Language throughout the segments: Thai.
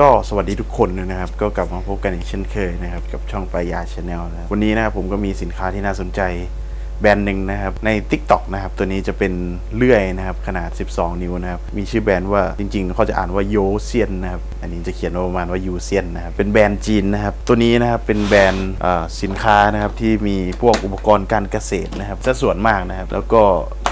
ก็สวัสดีทุกคนนะครับ ก็กลับมาพบกันอีกเช่นเคยนะครับ กับช่องปายาชาแนลนะวันนี้นะครับผมก็มีสินค้าที่น่าสนใจแบรนด์หนึ่งนะครับใน Tik t o อกนะครับตัวนี้จะเป็นเลื่อยนะครับขนาด 12 นิ้วนะครับมีชื่อแบรนด์ว่าจริงๆเขาจะอ่านว่าโยเซียนนะครับอันนี้จะเขียนว่าประมาณว่ายูเซียนนะครับเป็นแบรนด์จีนนะครับตัวนี้นะครับเป็นแบรนด์สินค้านะครับที่มีพวกอุปกรณ์การเกษตรนะครับซะส่วนมากนะครับแล้วก็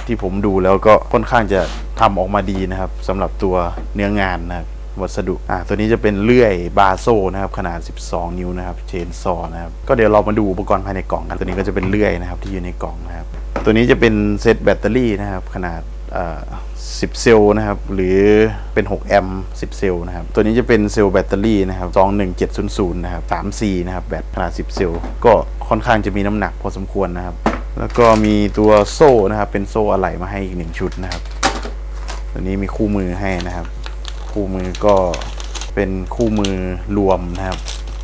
ที่ผมดูแล้วก็ค่อนข้างจะทำออกมาดีนะครับสำหรับตัวเนื้องานนะครับ วัสดุอ่าตัวนี้จะเป็นเลื่อยบาโซนะครับขนาด 12 นิ้วนะครับเชนซอนะครับก็เดี๋ยวเรามาดูอุปกรณ์ภายในกล่องกันตัวนี้ก็จะเป็นเลื่อยนะครับที่อยู่ในกล่องนะครับตัวนี้จะเป็นเซตแบตเตอรี่นะครับขนาดอ่อ10 เซลล์นะครับ หรือเป็น 6 แอมป์10 เซลล์นะครับ ตัวนี้จะเป็นเซลล์แบตเตอรี่นะครับ21700 นะครับ 3C นะครับ แบตขนาด 10 เซลล์ ก็ค่อนข้างจะมีน้ำหนักพอสมควรนะครับ แล้วก็มีตัวโซ่นะครับ เป็นโซ่อะไหล่มาให้อีกหนึ่งชุดนะครับ ตัวนี้มีคู่มือให้นะครับ คู่มือก็เป็นคู่มือรวมนะครับ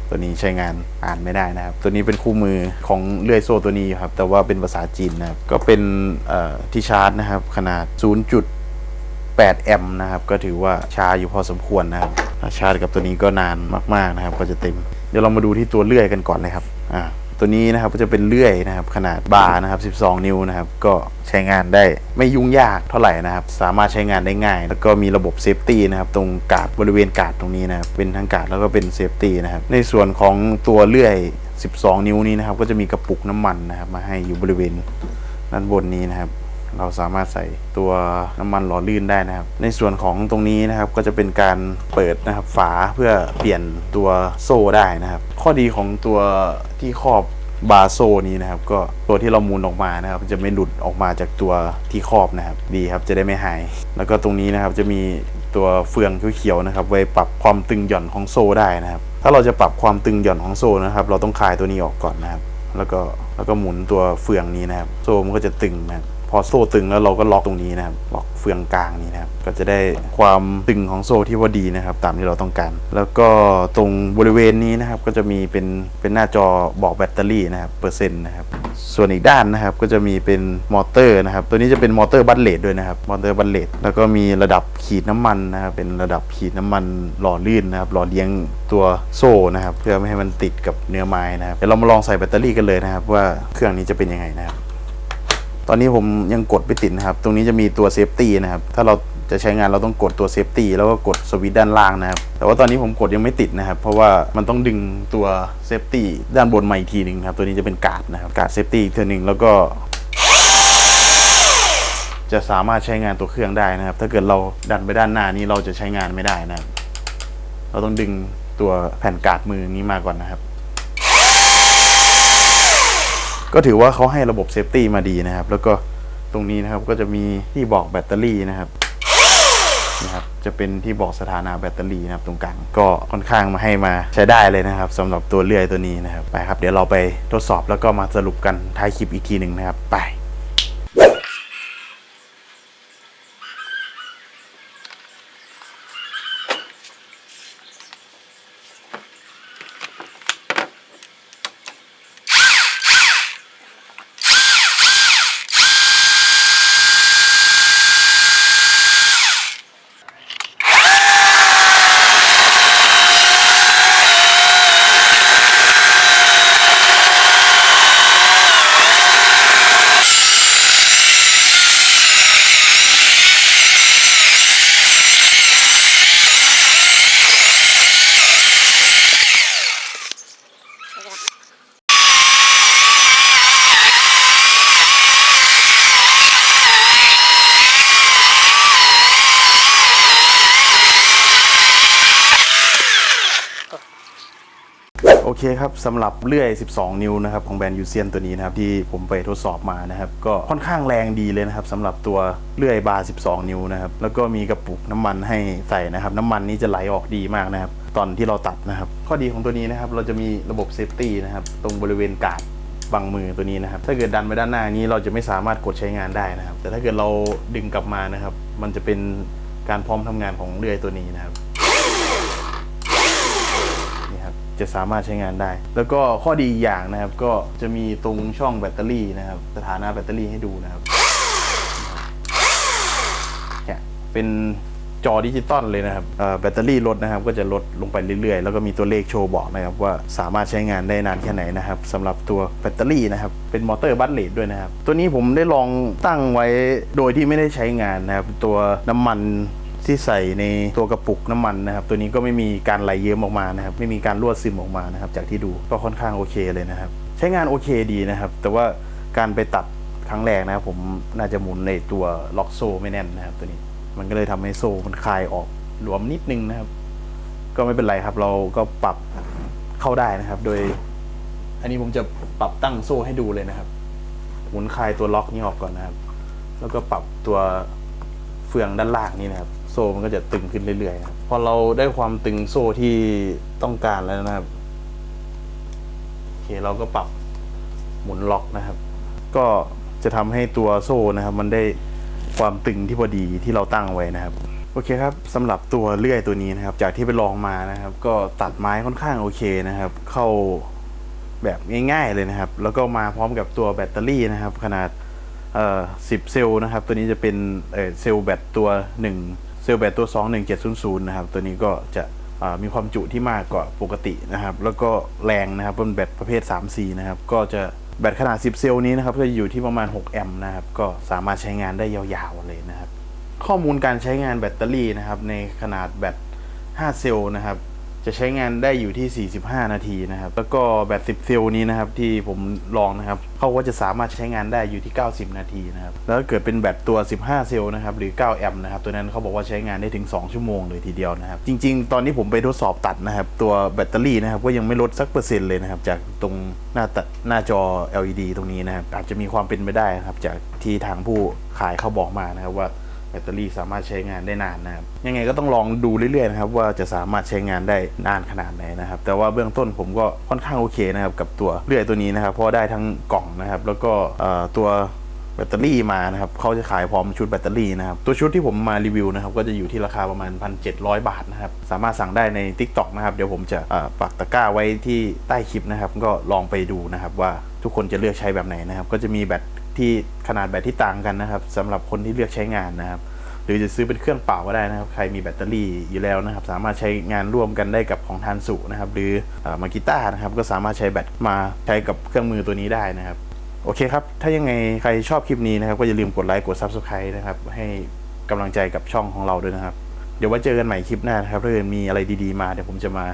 ตัวนี้ใช้งานอ่านไม่ได้นะครับ ตัวนี้เป็นคู่มือของเลื่อยโซ่ตัวนี้ครับ แต่ว่าเป็นภาษาจีนนะครับ ก็เป็นที่ชาร์จนะครับ ขนาด 0.8 แอมป์นะครับ ก็ถือว่าชาอยู่พอสมควรนะครับชาร์จกับตัวนี้ก็นานมากๆนะครับ ก็จะเต็ม เดี๋ยวเรามาดูที่ตัวเลื่อยกันก่อนเลยครับอ่า ตัวนี้นะครับก็จะเป็นเลื่อยนะครับขนาดบาร์นะครับ 12 นิ้วนะครับก็ใช้งานได้ไม่ยุ่งยากเท่าไหร่นะครับ สามารถใช้งานได้ง่าย แล้วก็มีระบบเซฟตี้นะครับตรงกาดบริเวณกาดตรงนี้นะครับเป็นทั้งกาดแล้วก็เป็นเซฟตี้นะครับในส่วนของตัวเลื่อย 12 นิ้วนี้นะครับก็จะมีกระปุกน้ำมันนะครับมาให้อยู่บริเวณด้านบนนี้นะครับ เราสามารถใส่ตัวน้ำมันหล่อลื่นได้นะครับ ในส่วนของตรงนี้นะครับก็จะเป็นการเปิดนะครับฝาเพื่อเปลี่ยนตัวโซ่ได้นะครับ ข้อดีของตัวที่ครอบบาโซนี้นะครับ ก็ตัวที่เราหมุนออกมานะครับ จะไม่หลุดออกมาจากตัวที่ครอบนะครับ ดีครับจะได้ไม่หาย แล้วก็ตรงนี้นะครับจะมีตัวเฟืองเขียวๆนะครับ ไว้ปรับความตึงหย่อนของโซ่ได้นะครับ ถ้าเราจะปรับความตึงหย่อนของโซ่นะครับ เราต้องคลายตัวนี้ออกก่อนนะครับ แล้วก็แล้วก็หมุนตัวเฟืองนี้นะครับ โซ่มันก็จะตึงนะครับ พอโซ่ตึงแล้วเราก็ล็อกตรงนี้นะครับล็อกเฟืองกลางนี้นะครับก็จะได้ความตึงของโซ่ที่ว่าดีนะครับ ตามที่เราต้องการ แล้วก็ตรงบริเวณนี้นะครับ ก็จะมีเป็นเป็นหน้าจอบอกแบตเตอรี่นะครับเปอร์เซ็นต์นะครับส่วนอีกด้านนะครับก็จะมีเป็นมอเตอร์นะครับตัวนี้จะเป็นมอเตอร์บัตเลตด้วยนะครับมอเตอร์บัตเลตแล้วก็มีระดับขีดน้ำมันนะครับเป็นระดับขีดน้ำมันหล่อลื่นนะครับหล่อเลี้ยงตัวโซ่นะครับ เพื่อไม่ให้มันติดกับเนื้อไม้นะครับเดี๋ยวเรามาลองใส่แบตเตอรี่กันเลยนะครับ ว่าเครื่องนี้จะเป็นยังไงนะครับ อนนี้ผมยังกดไม่ติดนะครับ ตรงนี้จะมีตัวเซฟตี้นะครับ ถ้าเราจะใช้งานเราต้องกดตัวเซฟตี้แล้วก็กดสวิตด้านล่างนะครับ แต่ว่าตอนนี้ผมกดยังไม่ติดนะครับ เพราะว่ามันต้องดึงตัวเซฟตี้ด้านบนมาอีกทีหนึ่งครับ ตัวนี้จะเป็นการ์ดนะครับ การ์ดเซฟตี้อีกทีหนึ่งแล้วก็ จะสามารถใช้งานตัวเครื่องได้นะครับ ถ้าเกิดเราดันไปด้านหน้านี้เราจะใช้งานไม่ได้นะครับ เราต้องดึงตัวแผ่นการ์ดมือนี้มาก่อนนะครับ ก็ถือว่าเขาให้ระบบเซฟตี้มาดีนะครับ แล้วก็ตรงนี้นะครับก็จะมีที่บอกแบตเตอรี่นะครับนะครับจะเป็นที่บอกสถานะแบตเตอรี่นะครับตรงกลางก็ค่อนข้างมาให้มาใช้ได้เลยนะครับสำหรับตัวเลื่อยตัวนี้นะครับไปครับ เดี๋ยวเราไปทดสอบแล้วก็มาสรุปกันท้ายคลิปอีกทีหนึ่งนะครับไป เคครับสำหรับเลื่อย 12 นิ้วนะครับของแบรนด์ยูเซียนตัวนี้นะครับที่ผมไปทดสอบมานะครับก็ค่อนข้างแรงดีเลยนะครับสำหรับตัวเลื่อยบาร์ 12 นิ้วนะครับแล้วก็มีกระปุกน้ำมันให้ใส่นะครับน้ำมันนี้จะไหลออกดีมากนะครับตอนที่เราตัดนะครับ ข้อดีของตัวนี้นะครับเราจะมีระบบเซฟตี้นะครับตรงบริเวณกาดบังมือตัวนี้นะครับ ถ้าเกิดดันไปด้านหน้านี้เราจะไม่สามารถกดใช้งานได้นะครับ แต่ถ้าเกิดเราดึงกลับมานะครับ มันจะเป็นการพร้อมทำงานของเลื่อยตัวนี้นะครับ นี่ครับ จะสามารถใช้งานได้ แล้วก็ข้อดีอีกอย่างนะครับ ก็จะมีตรงช่องแบตเตอรี่นะครับ สถานะแบตเตอรี่ให้ดูนะครับเนี่ยเป็นจอดิจิตอลเลยนะครับแบตเตอรี่ลดนะครับ ก็จะลดลงไปเรื่อยๆ แล้วก็มีตัวเลขโชว์บอกนะครับ ว่าสามารถใช้งานได้นานแค่ไหนนะครับสำหรับตัวแบตเตอรี่นะครับ เป็นมอเตอร์บัตเลดด้วยนะครับ ตัวนี้ผมได้ลองตั้งไว้โดยที่ไม่ได้ใช้งานนะครับ ตัวน้ำมัน ที่ใส่ในตัวกระปุกน้ำมันนะครับ ตัวนี้ก็ไม่มีการไหลเยิ้มออกมานะครับ ไม่มีการรั่วซึมออกมานะครับ จากที่ดูก็ค่อนข้างโอเคเลยนะครับ ใช้งานโอเคดีนะครับ แต่ว่าการไปตัดครั้งแรกนะครับ ผมน่าจะหมุนในตัวล็อกโซ่ไม่แน่นนะครับ ตัวนี้มันก็เลยทำให้โซ่มันคลายออกหลวมนิดนึงนะครับ ก็ไม่เป็นไรครับ เราก็ปรับเข้าได้นะครับ โดย อันนี้ผมจะปรับตั้งโซ่ให้ดูเลยนะครับ หมุนคลายตัวล็อกนี้ออกก่อนนะครับ แล้วก็ปรับตัวเฟืองด้านล่างนี่นะครับ โซ่มันก็จะตึงขึ้นเรื่อยๆครับพอเราได้ความตึงโซ่ที่ต้องการแล้วนะครับโอเคเราก็ปรับหมุนล็อกนะครับ ก็จะทำให้ตัวโซ่นะครับ มันได้ความตึงที่พอดีที่เราตั้งไว้นะครับโอเคครับสำหรับตัวเลื่อยตัวนี้นะครับ จากที่ไปลองมานะครับ ก็ตัดไม้ค่อนข้างโอเคนะครับ เข้าแบบง่าย ๆเลยนะครับ แล้วก็มาพร้อมกับตัวแบตเตอรี่นะครับ ขนาดเอ่อ10 เซลล์นะครับ ตัวนี้จะเป็นเอ่อเซลล์แบตตัว 1 เซลล์แบตตัว 21700 นะครับ ตัวนี้ก็จะมีความจุที่มากกว่าปกตินะครับ แล้วก็แรงนะครับเป็นแบตประเภท 3C นะครับ ก็จะแบตขนาด 10 เซลล์นี้นะครับ จะอยู่ที่ประมาณ 6 แอมป์นะครับ ก็สามารถใช้งานได้ยาวๆเลยนะครับ ข้อมูลการใช้งานแบตเตอรี่นะครับ ในขนาดแบต 5 เซลล์นะครับ จะใช้งานได้อยู่ที่ 45 นาทีนะครับ แล้วก็แบต10เซลล์นี้นะครับที่ผมลองนะครับเขาก็จะสามารถใช้งานได้อยู่ที่ 90 นาทีนะครับ แล้วเกิดเป็นแบตตัว 15 เซลล์นะครับหรือ 9 แอมป์นะครับ ตัวนั้นเขาบอกว่าใช้งานได้ถึง 2 ชั่วโมงเลยทีเดียวนะครับ จริง ๆ ตอนนี้ผมไปทดสอบตัดนะครับ ตัวแบตเตอรี่นะครับก็ยังไม่ลดสักเปอร์เซ็นต์เลยนะครับ จากตรงหน้าตัดหน้าจอ LED ตรงนี้นะครับอาจจะมีความเป็นไปได้นะครับ จากที่ทางผู้ขายเขาบอกมานะครับว่า แบตเตอรี่สามารถใช้งานได้นานนะครับยังไงก็ต้องลองดูเรื่อยๆนะครับว่าจะสามารถใช้งานได้นานขนาดไหนนะครับ แต่ว่าเบื้องต้นผมก็ค่อนข้างโอเคนะครับกับตัวเลื่อยตัวนี้นะครับเพราะได้ทั้งกล่องนะครับ แล้วก็ตัวแบตเตอรี่มานะครับเขาจะขายพร้อมชุดแบตเตอรี่นะครับ ตัวชุดที่ผมมารีวิวนะครับ ก็จะอยู่ที่ราคาประมาณ 1,700 บาทนะครับ สามารถสั่งได้ใน TikTok นะครับ เดี๋ยวผมจะปักตะกร้าไว้ที่ใต้คลิปนะครับ ก็ลองไปดูนะครับว่าทุกคนจะเลือกใช้แบบไหนนะครับ ก็จะมีแบต ที่ขนาดแบตที่ต่างกันนะครับสำหรับคนที่เลือกใช้งานนะครับ หรือจะซื้อเป็นเครื่องเป่าก็ได้นะครับ ใครมีแบตเตอรี่อยู่แล้วนะครับ สามารถใช้งานร่วมกันได้กับของทานสุนะครับ หรืออมากีตาร์นะครับ ก็สามารถใช้แบตมาใช้กับเครื่องมือตัวนี้ได้นะครับ โอเคครับ ถ้ายังไงใครชอบคลิปนี้นะครับ ก็อย่าลืมกดไลค์กด Subscribe นะครับ ให้กำลังใจกับช่องของเราด้วยนะครับ เดี๋ยวไว้เจอกันใหม่คลิปหน้านะครับถ้าเกิดมีอะไรดีๆมาเดี๋ยวผมจะมา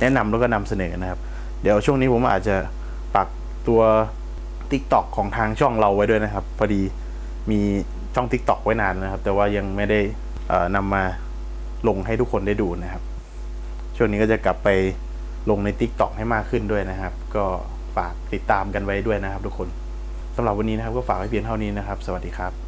แนะนำแล้วก็นำเสนอนะครับ เดี๋ยวช่วงนี้ผมอาจจะปักตัว TikTok ของทางช่องเราไว้ด้วยนะครับ พอดีมีช่อง TikTok ไว้นานนะครับ แต่ว่ายังไม่ได้นำมาลงให้ทุกคนได้ดูนะครับ ช่วงนี้ก็จะกลับไปลงใน TikTok ให้มากขึ้นด้วยนะครับ ก็ฝากติดตามกันไว้ด้วยนะครับ ทุกคนสำหรับวันนี้นะครับก็ฝากไว้เพียงเท่านี้นะครับ สวัสดีครับ